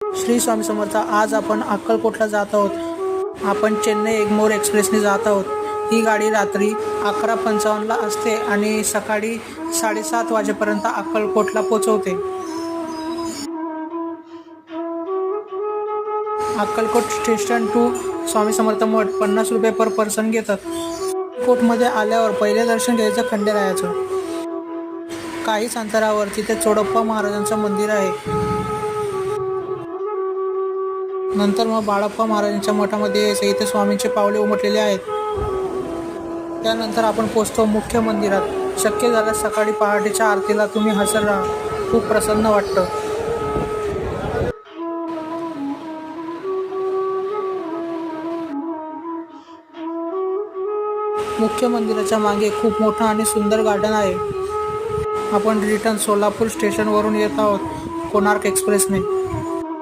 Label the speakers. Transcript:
Speaker 1: श्री स्वामी समर्थ आज आपण अक्कलकोटला जात आहोत. आपण चेन्नई एगमोर एक्सप्रेसने जात आहोत. ही गाडी रात्री अकरा पंचावन्नला असते आणि सकाळी साडेसात वाजेपर्यंत अक्कलकोटला पोचवते. अक्कलकोट स्टेशन टू स्वामी समर्थ मठ पन्नास रुपये पर पर्सन घेतात. कोटमध्ये आल्यावर पहिले दर्शन घ्यायचं खंडेरायाचं. काहीच अंतरावर तिथे चोडप्पा महाराजांचं मंदिर आहे. नंतर मग बाळप्पा महाराजांच्या मठामध्ये सहित स्वामींचे पावले उमटलेले आहेत. त्यानंतर आपण पोचतो मुख्य मंदिरात. शक्य झाल्यास सकाळी पहाटेच्या आरतीला तुम्ही हजर राहा. खूप प्रसन्न वाटतं. मुख्य मंदिराच्या मागे खूप मोठं आणि सुंदर गार्डन आहे. आपण रिटर्न सोलापूर स्टेशनवरून येत आहोत कोणार्क एक्सप्रेसने.